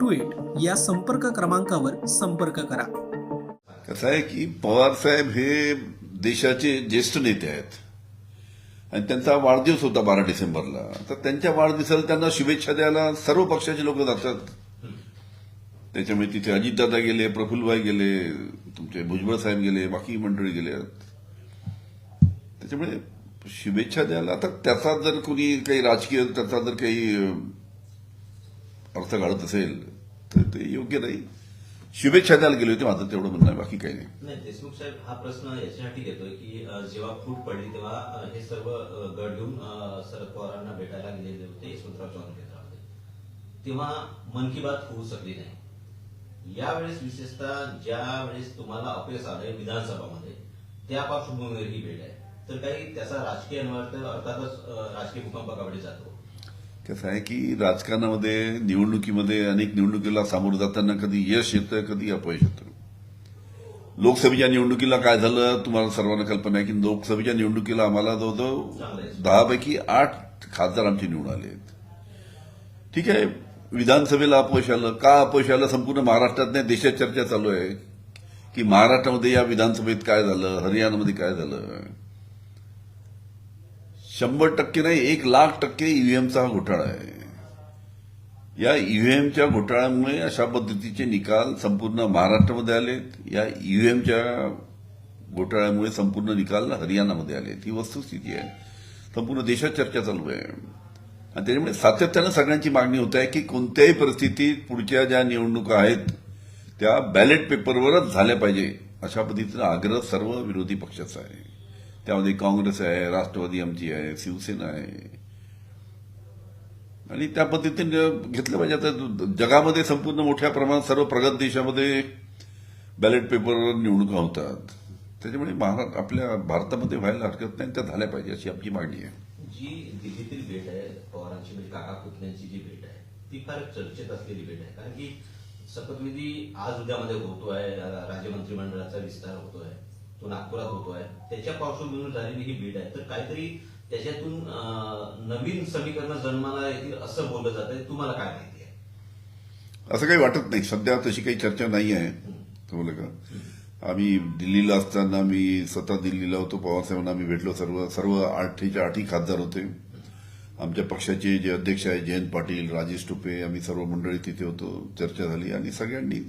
two eight या संपर्क क्रमांकावर संपर्क करा. कसं आहे की पवार साहेब हे देशाचे ज्येष्ठ नेते आहेत. आणि त्यांचा वाढदिवस होता बारा डिसेंबरला. तर त्यांच्या वाढदिवसाला त्यांना शुभेच्छा द्यायला सर्व पक्षाचे लोक जातात. त्याच्यामुळे तिथे अजितदादा गेले प्रफुल्लभाई गेले तुमचे भुजबळ साहेब गेले बाकी मंडळी गेले. त्याच्यामुळे शुभेच्छा द्यायला. आता त्याचा जर कोणी काही राजकीय त्याचा जर काही अर्थ काढत असेल तर ते योग्य नाही शुभेच्छा द्यायला गेले होते माझं तेवढं म्हणणं आहे बाकी काही नाही नाही देशमुख साहेब हा प्रश्न याच्यासाठी घेतोय की जेव्हा फूट पडली तेव्हा हे सर्व गड गट घेऊन शरद पवारांना भेटायला गेलेले होते यशवंतराव चव्हाण केंद्रामध्ये तेव्हा मन की बात होऊ शकली नाही यावेळेस विशेषतः ज्या वेळेस तुम्हाला अपयश आलंय विधानसभामध्ये त्या पार्श्वभूमीवर ही भेट आहे तर काही त्याचा राजकीय अन्वर्थ अर्थातच राजकीय भूकंपाकडे जातो कसं आहे की राजकारणामध्ये निवडणुकीमध्ये अनेक निवडणुकीला सामोरं जाताना कधी यश येतं कधी अपयश येतं. लोकसभेच्या निवडणुकीला काय झालं तुम्हाला सर्वांना कल्पना आहे की लोकसभेच्या निवडणुकीला आम्हाला जवळजवळ दहापैकी आठ खासदार आमचे निवडून आले आहेत. ठीक आहे विधानसभेला अपयश आलं. का अपयश आलं? संपूर्ण महाराष्ट्रात नाही देशात चर्चा चालू आहे की महाराष्ट्रामध्ये या विधानसभेत काय झालं हरियाणामध्ये काय झालं? शंभर टक्के नाही एक लाख टक्के ईव्हीएमचा हा घोटाळा आहे. या ईव्हीएमच्या घोटाळ्यामुळे अशा पद्धतीचे निकाल संपूर्ण महाराष्ट्रामध्ये आलेत. या ईव्हीएमच्या घोटाळ्यामुळे संपूर्ण निकाल हरियाणामध्ये आलेत. ही वस्तुस्थिती आहे. संपूर्ण देशात चर्चा चालू आहे. आणि त्याच्यामुळे सातत्यानं सगळ्यांची मागणी होत आहे की कोणत्याही परिस्थितीत पुढच्या ज्या निवडणुका आहेत त्या बॅलेट पेपरवरच झाल्या पाहिजे अशा पद्धतीचा आग्रह सर्व विरोधी पक्षाचा आहे. त्यामध्ये काँग्रेस आहे राष्ट्रवादी आमची आहे शिवसेना आहे आणि त्या पद्धतीने घेतलं पाहिजे आता जगामध्ये संपूर्ण मोठ्या प्रमाणात सर्व प्रगत देशामध्ये बॅलेट पेपरवर निवडणुका होतात त्याच्यामुळे महाराष्ट्र आपल्या भारतामध्ये व्हायला हरकत नाही त्या झाल्या पाहिजे अशी आमची मागणी आहे जी दिल्लीतील भेट आहे पवारांची म्हणजे काका पुतण्यांची जी भेट आहे ती फार चर्चेत असलेली भेट आहे कारण की शपथविधी आज उद्यामध्ये होतो आहे राज्य मंत्रिमंडळाचा विस्तार होतो आहे तो नागपुरात होतोय त्याच्या पार्श्वभूमीवर झालेली ही भेट आहे. तर काहीतरी त्याच्यातून नवीन समीकरणं जन्माला येतील असं बोललं जात आहे तुम्हाला काय माहिती आहे? असं काही वाटत नाही. सध्या तशी काही चर्चा नाही आहे. का? आम्ही दिल्लीला असताना मी स्वतः दिल्लीला होतो. पवारसाहेबांना आम्ही भेटलो. सर्व सर्व आठीच्या आठी खासदार होते. आमच्या पक्षाचे जे अध्यक्ष आहे जयंत पाटील राजेश टोपे आम्ही सर्व मंडळी तिथे होतो. चर्चा झाली आणि सगळ्यांनी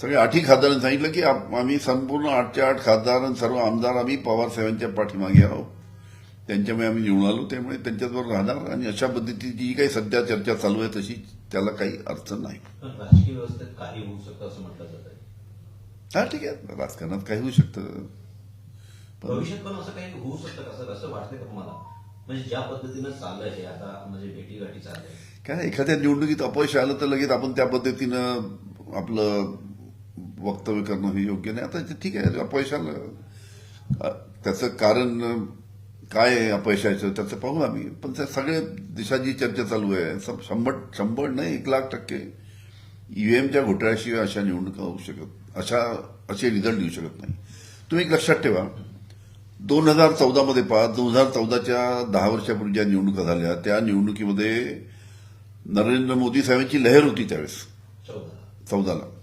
सगळ्या आठी खासदारांनी सांगितलं की आम्ही संपूर्ण आठच्या आठ खासदार आणि सर्व आमदार आम्ही पवारसाहेबांच्या पाठीमागे आहोत. त्यांच्यामुळे आम्ही निवडून आलो त्यामुळे त्यांच्याबरोबर राहणार आणि अशा पद्धतीची जी काही सध्या चर्चा चालू आहे तशी त्याला काही अर्थ नाही. पण राजकीय व्यवस्थेत काही होऊ शकतं असं म्हटलं जात आहे. हा ठीक आहे. राजकारणात काही होऊ शकतं. भविष्यात पण असं काही होऊ शकतं का असं वाटतंय का तुम्हाला? म्हणजे ज्या पद्धतीनं चाललंय हे आता म्हणजे भेटीगाठी चाललंय. काय एखाद्या निवडणुकीत अपयश आलं तर लगेच आपण त्या पद्धतीनं आपलं वक्तव्य करणं हे योग्य नाही. आता ते ठीक आहे अपयश आलं अ, त्याचं कारण काय आहे अपयशाचं त्याचं पाहू आम्ही. पण त्या सगळे देशाची चर्चा चालू आहे. शंभर शंभर नाही एक लाख टक्के ईव्हीएमच्या घोटाळ्याशिवाय अशा निवडणुका होऊ शकत अशा असे रिझल्ट येऊ शकत नाही. तुम्ही एक लक्षात ठेवा. दोन हजार चौदा मध्ये पहा दोन हजार चौदाच्या दहा वर्षापूर्वी ज्या निवडणुका झाल्या त्या निवडणुकीमध्ये नरेंद्र मोदी साहेबांची लहर होती त्यावेळेस. चौदा. चौदाला.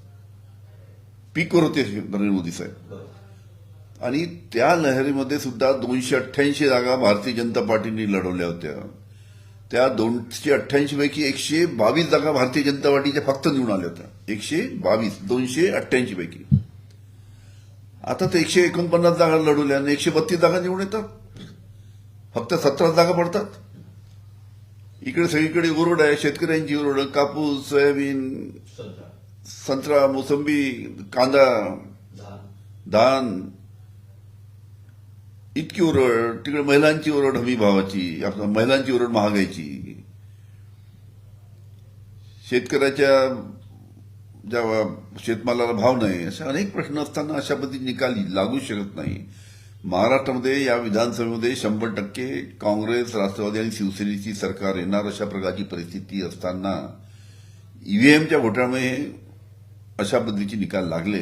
पीकवर होते नरेंद्र मोदी साहेब. आणि त्या लहरीमध्ये सुद्धा दोनशे अठ्ठ्याऐंशी जागा भारतीय जनता पार्टीने लढवल्या होत्या. त्या दोनशे अठ्ठ्याऐंशी पैकी एकशे बावीस जागा भारतीय जनता पार्टीच्या फक्त निवडून आल्या होत्या. एकशे बावीस दोनशे अठ्ठ्याऐंशी पैकी. आता ते एकशे एकोणपन्नास जागा लढवल्या आणि एकशे बत्तीस जागा निवडून येतात. फक्त सतरा जागा पडतात. इकडे सगळीकडे ओरड आहे शेतकऱ्यांची ओरड कापूस सोयाबीन संत्रा मोसंबी कांदा धान इतकी ओरड तिकडे महिलांची ओरड हमी भावाची. आपल्या महिलांची ओरड महागायची शेतकऱ्याच्या ज्या शेतमालाला भाव नाही असे अनेक प्रश्न असताना अशा पद्धतीने निकाल लागू शकत नाही. महाराष्ट्रामध्ये या विधानसभेमध्ये शंभर टक्के काँग्रेस राष्ट्रवादी आणि शिवसेनेची सरकार येणार अशा प्रकारची परिस्थिती असताना ईव्हीएमच्या घोटाळ्यामुळे अशा पद्धतीचे निकाल लागले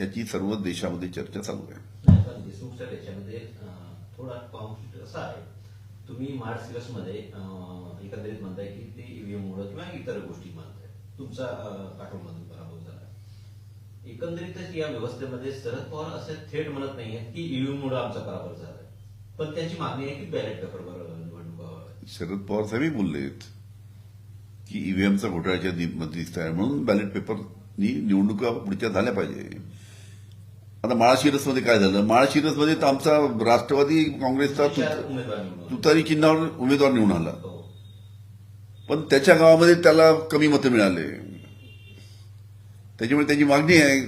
याची सर्व देशामध्ये चर्चा चालू आहे. नाही पण देशमुख साहेब याच्यामध्ये अं, थोडा कॉन्फ्लिक्ट असा आहे. तुम्ही मार्च सिरसमध्ये अं, एकंदरीत म्हणताय की ते ईव्हीएम मुळे किंवा इतर गोष्टी म्हणताय. तुमचा काठोडमधून पराभव झाला एकंदरीतच या व्यवस्थेमध्ये शरद पवार असे थेट म्हणत नाहीये की ईव्हीएम मुळे आमचा पराभव झाला पण त्यांची मागणी आहे की बॅलेट पेपरवर निवडणूक शरद पवार साहेबही बोललेत की ईव्हीएमचा घोटाळ्याच्या दिसत आहे म्हणून बॅलेट पेपरनी निवडणुका पुढच्या झाल्या पाहिजे. आता माळाशिरसमध्ये काय झालं? माळाशिरसमध्ये तर आमचा राष्ट्रवादी काँग्रेसचा तुतारी चिन्हावर उमेदवार निवडून आला. हो. पण त्याच्या गावामध्ये त्याला कमी मतं मिळाले. त्याच्यामुळे त्याची मागणी आहे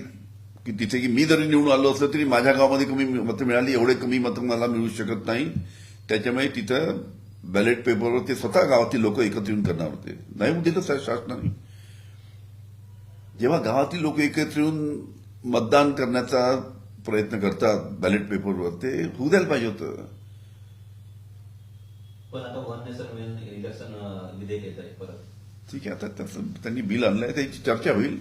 की तिथे की मी जरी निवडून आलो असलं तरी माझ्या गावामध्ये कमी मतं मिळाली. एवढे कमी मतं मला मिळू शकत नाही. त्याच्यामुळे तिथं बॅलेट पेपरवर ते स्वतः गावातील लोक एकत्र येऊन करणार होते. नाही दिलं सा- शासनाने. जेव्हा गावातील लोक एकत्र येऊन मतदान करण्याचा प्रयत्न करतात बॅलेट पेपरवर ते होऊ द्यायला पाहिजे होतं. पण आता विधेयक येत आहे परत. ठीक आहे आता त्याचं त्यांनी बिल आणलंय त्याची चर्चा होईल.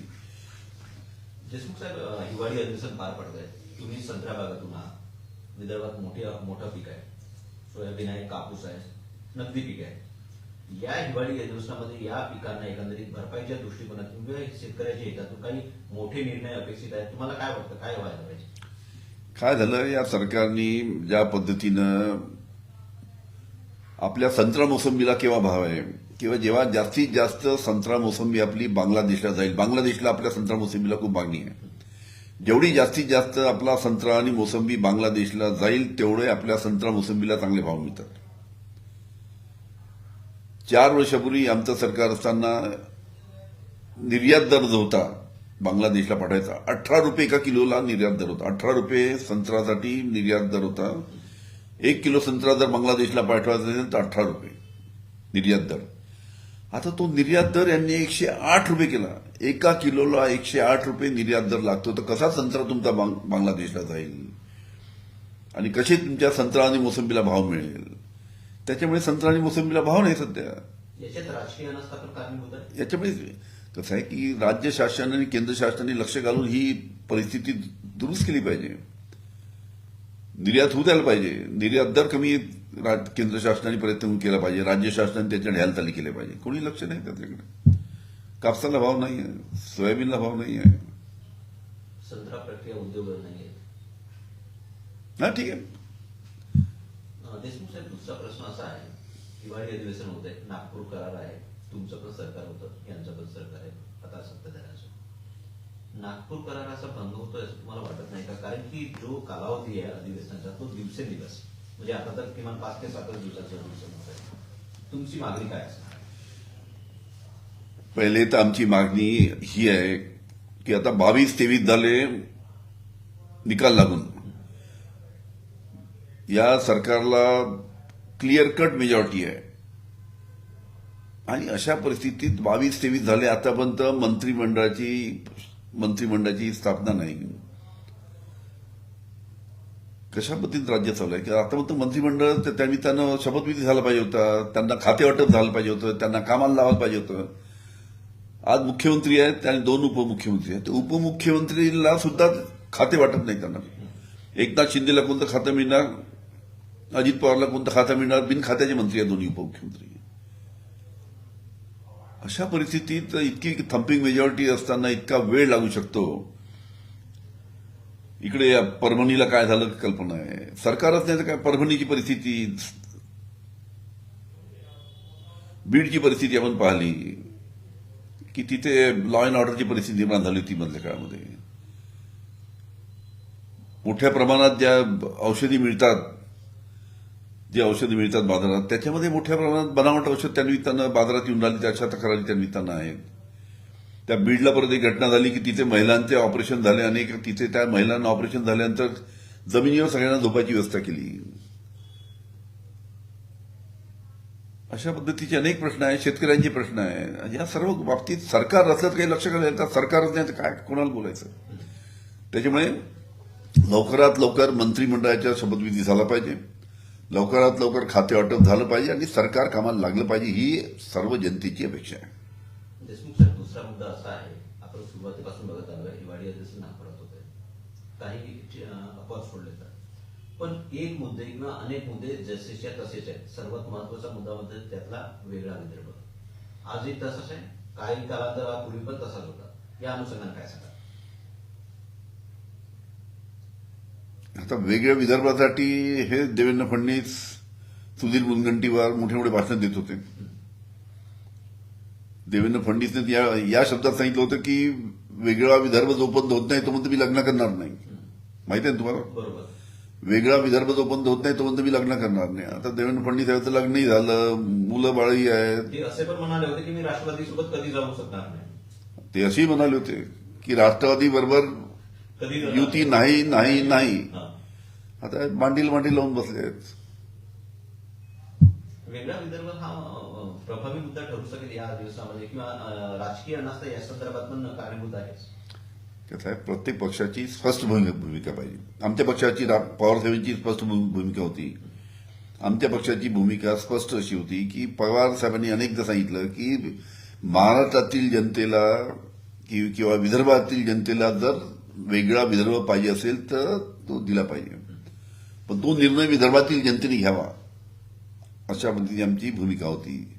देशमुख साहेब हिवाळी अधिवेशन पार पडत आहे तुम्ही संत्रा भागातून आहात. विदर्भात मोठी मोठं पीक आहे. सोयाबीन आहे कापूस आहे. नगदी पीक आहे. या हिवाळी अधिवेशनामध्ये या पिकांना एकंदरीत भरपाईच्या दृष्टिकोनातून किंवा शेतकऱ्याच्या हितातून काही मोठे निर्णय अपेक्षित आहेत? तुम्हाला काय वाटतं? काय व्हायला पाहिजे? काय झालं? या सरकारने ज्या पद्धतीनं आपल्या संत्रा मोसंबीला केव्हा भाव आहे? किंवा जेव्हा जास्तीत जास्त संत्रा मोसंबी आपली बांगलादेशला जाईल. बांगलादेशला आपल्या संत्रा मोसंबीला खूप मागणी आहे. जेवढी जास्तीत जास्त आपला संत्रा आणि मोसंबी बांगलादेशला जाईल तेवढे आपल्या संत्रा मोसंबीला चांगले भाव मिळतात. चार वर्षापूर्वी आमचं सरकार असताना निर्यात दर जो होता बांगलादेशला पाठवायचा अठरा रुपये एका किलोला निर्यात दर होता. अठरा रुपये संत्रासाठी निर्यात दर होता. एक किलो संत्रा जर बांगलादेशला पाठवायचा असेल तर अठरा रुपये निर्यात दर. आता तो निर्यात दर यांनी एकशे आठ रुपये केला. एका किलोला एकशे आठ रुपये निर्यात दर लागतो. तर कसा संत्रा तुमचा बांग- बांगलादेशला जाईल? आणि कसे तुमच्या संत्रा आणि मोसंबीला भाव मिळेल? त्याच्यामुळे संत्रा आणि मोसंबीला भाव नाही सध्या. याच्यामुळे कसं आहे की राज्य शासन आणि केंद्र शासनाने लक्ष घालून ही परिस्थिती दुरुस्त केली पाहिजे. निर्यात होऊ द्यायला पाहिजे. निर्यात दर कमी केंद्र शासनाने प्रयत्न केला पाहिजे. राज्य शासनाने त्याच्या ढ्यालताली केले पाहिजे. कोणी लक्ष नाही त्याच्याकडे. कापसाला भाव नाही आहे. सोयाबीनला भाव नाही आहे. संत्रा प्रक्रिया उद्योग नाही ठीक आहे. देशमुख साहेब दुसरा प्रश्न असा आहे हिवाळी अधिवेशन होत आहे नागपूर करार आहे तुमचं पण सरकार होतं यांचं पण सरकार आहे आता सत्ताधाऱ्यांचं नागपूर कराराचा भंग होतोय असं तुम्हाला वाटत नाही का? कारण की जो कालावधी आहे अधिवेशनाचा तो दिवसेंदिवस. म्हणजे आता तर किमान पाच ते सातच दिवसाचं अधिवेशन होत आहे तुमची मागणी काय असणार? पहिले तर आमची मागणी ही आहे की आता बावीस तेवीस झाले निकाल लागून या सरकारला क्लिअर कट मेजॉरिटी आहे. आणि अशा परिस्थितीत बावीस तेवीस झाले आतापर्यंत मंत्रिमंडळाची मंत्रिमंडळाची स्थापना नाही. कशा पद्धतीनं राज्य चालू आहे? की आतापर्यंत मंत्रिमंडळ त्यानिमित्तानं त्या शपथविधी झाला पाहिजे होता त्यांना खाते वाटप झालं पाहिजे होतं त्यांना कामाला लावायला पाहिजे होतं. आज मुख्यमंत्री आहेत आणि दोन उपमुख्यमंत्री आहेत. तर उपमुख्यमंत्रीला सुद्धा खाते वाटत नाही त्यांना. एकनाथ शिंदेला कोणतं खातं मिळणार? अजित पवारला कोणतं खाता मिळणार? बिन खात्याचे मंत्री आहेत दोन्ही उपमुख्यमंत्री. अशा परिस्थितीत इतकी थम्पिंग मेजॉरिटी असताना इतका वेळ लागू शकतो. इकडे परभणीला काय झालं कल्पना आहे. सरकारच नाही तर काय परभणीची परिस्थिती बीडची परिस्थिती आपण पाहिली. की तिथे लॉ अँड ऑर्डरची परिस्थिती निर्माण झाली होती मधल्या काळामध्ये. मोठ्या प्रमाणात ज्या औषधी मिळतात जी औषधं मिळतात बाजारात त्याच्यामध्ये मोठ्या प्रमाणात बनावट औषध त्या निमित्तानं बाजारात येऊन राहिली त्याच्या तक्रारी त्या निमित्तानं आहेत. त्या बीडला परत एक घटना झाली की तिथे महिलांचे ऑपरेशन झाले अनेक तिथे त्या महिलांना ऑपरेशन झाल्यानंतर जमिनीवर सगळ्यांना झोपायची व्यवस्था केली. अशा पद्धतीचे अनेक प्रश्न आहेत शेतकऱ्यांचे प्रश्न आहे या सर्व बाबतीत सरकार असल्याचं काही लक्ष घालायचं तर सरकारच नाही तर काय कोणाला बोलायचं? त्याच्यामुळे लवकरात लवकर मंत्रिमंडळाच्या शपथविधी झाला पाहिजे. लवकरात लवकर खाते वाटप झालं पाहिजे आणि सरकार कामाला लागलं पाहिजे ही सर्व जनतेची अपेक्षा आहे. देशमुख सर दुसरा मुद्दा असा आहे आपण सुरुवातीपासून बघत आलो हिवाळी अधिवेशन नागपुरात होते काही अपवाद सोडले तर पण एक मुद्दे किंवा अनेक मुद्दे जसेच्या तसेच आहेत. सर्वात महत्त्वाचा मुद्दा म्हणजे त्यातला वेगळा विदर्भ. आजही तसाच आहे काही कालांतरापूर्वी पण तसाच होता. या अनुषंगाने काय सांगा आता वेगळ्या विदर्भासाठी हे देवेंद्र फडणवीस सुधीर मुनगंटीवार मोठे मोठे भाषण देत होते. देवेंद्र फडणवीसने या या शब्दात सांगितलं होतं की वेगळा विदर्भ जोपर्यंत होत नाही तोपर्यंत मी लग्न करणार नाही. माहिती आहे ना तुम्हाला? बरोबर. वेगळा विदर्भ जोपर्यंत होत नाही तोपर्यंत मी लग्न करणार नाही. आता देवेंद्र फडणवीस यांचं लग्नही झालं मुलं बाळही आहेत. ते असे पण म्हणाले होते की मी राष्ट्रवादी सोबत कधी जाऊ शकणार नाही. ते असेही म्हणाले होते की राष्ट्रवादी बरोबर युती नाही नाही नाही. आता मांडील मांडील लावून बसले आहेत. वेगळा विदर्भ हा प्रभावी मुद्दा ठरू शकेल या दिवसामध्ये किंवा राजकीय अनास्था या संदर्भात पण कारणीभूत आहे प्रत्येक पक्षाची स्पष्ट भूमि- भूमिका पाहिजे. आमच्या पक्षाची पवारसाहेबांची स्पष्ट भूमिका होती. आमच्या पक्षाची भूमिका स्पष्ट अशी होती की पवार साहेबांनी अनेकदा सांगितलं की महाराष्ट्रातील जनतेला किंवा विदर्भातील जनतेला जर वेगळा विदर्भ पाहिजे असेल तर तो दिला पाहिजे. पण तो निर्णय विदर्भातील जनतेने घ्यावा. अशा पद्धतीची आमची भूमिका होती.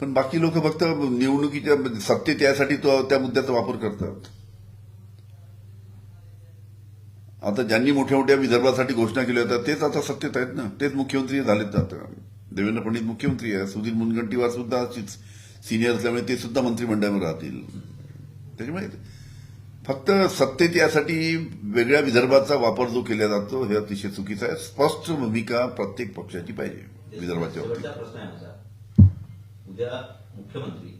पण बाकी लोक फक्त निवडणुकीच्या सत्य त्यासाठी तो त्या मुद्द्याचा वापर करतात. आता ज्यांनी मोठ्या मोठ्या विदर्भासाठी घोषणा केल्या होत्या तेच आता सत्तेत आहेत ना. तेच मुख्यमंत्री झालेत आता. देवेंद्र फडणवीस मुख्यमंत्री आहे. सुधीर मुनगंटीवार सुद्धा सिनियर असल्यामुळे ते सुद्धा मंत्रिमंडळावर राहतील. त्याच्यामुळे फक्त सत्तेत यासाठी वेगळ्या विदर्भाचा वापर जो केला जातो हे अतिशय चुकीचा आहे. स्पष्ट भूमिका प्रत्येक पक्षाची पाहिजे विदर्भाच्या बाबतीत. प्रश्न आहे माझा उद्या मुख्यमंत्री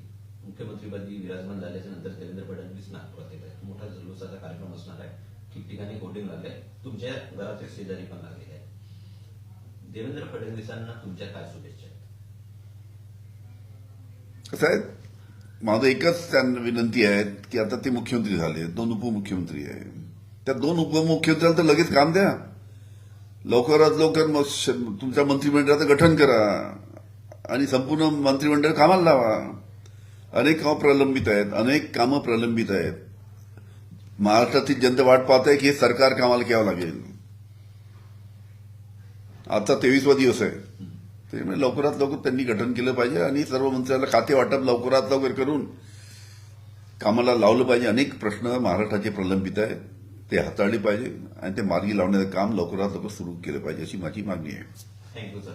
मुख्यमंत्रीपदी विराजमान झाल्याच्यानंतर देवेंद्र फडणवीस नागपुरात येत आहेत मोठा जल्लोषाचा कार्यक्रम असणार आहे. ठिकठिकाणी होर्डिंग लागले. तुमच्या घराच्या शेजारी पण लागलेले आहे. देवेंद्र फडणवीसांना तुमच्या काय शुभेच्छा आहेत? कसं आहे? माझं एकच त्यांना विनंती आहे की आता ते मुख्यमंत्री झाले दोन उपमुख्यमंत्री आहे. त्या दोन उपमुख्यमंत्र्यांना तर लगेच काम द्या. लवकरात लवकर मग तुमच्या मंत्रिमंडळाचं गठन करा. आणि संपूर्ण मंत्रिमंडळ कामाला लावा. अनेक कामं प्रलंबित आहेत अनेक कामं प्रलंबित आहेत. महाराष्ट्रातील जनता वाट पाहत आहे की हे सरकार कामाला घ्यावं लागेल. आता तेवीसवा दिवस आहे. त्यामुळे लवकरात लवकर त्यांनी गठन केलं पाहिजे आणि सर्व मंत्र्यांना खाते वाटप लवकरात लवकर करून कामाला लावलं पाहिजे. अनेक प्रश्न महाराष्ट्राचे प्रलंबित आहेत. ते हाताळले पाहिजे आणि ते मार्गी लावण्याचं काम लवकरात लवकर सुरू केलं पाहिजे अशी माझी मागणी आहे. Thank you sir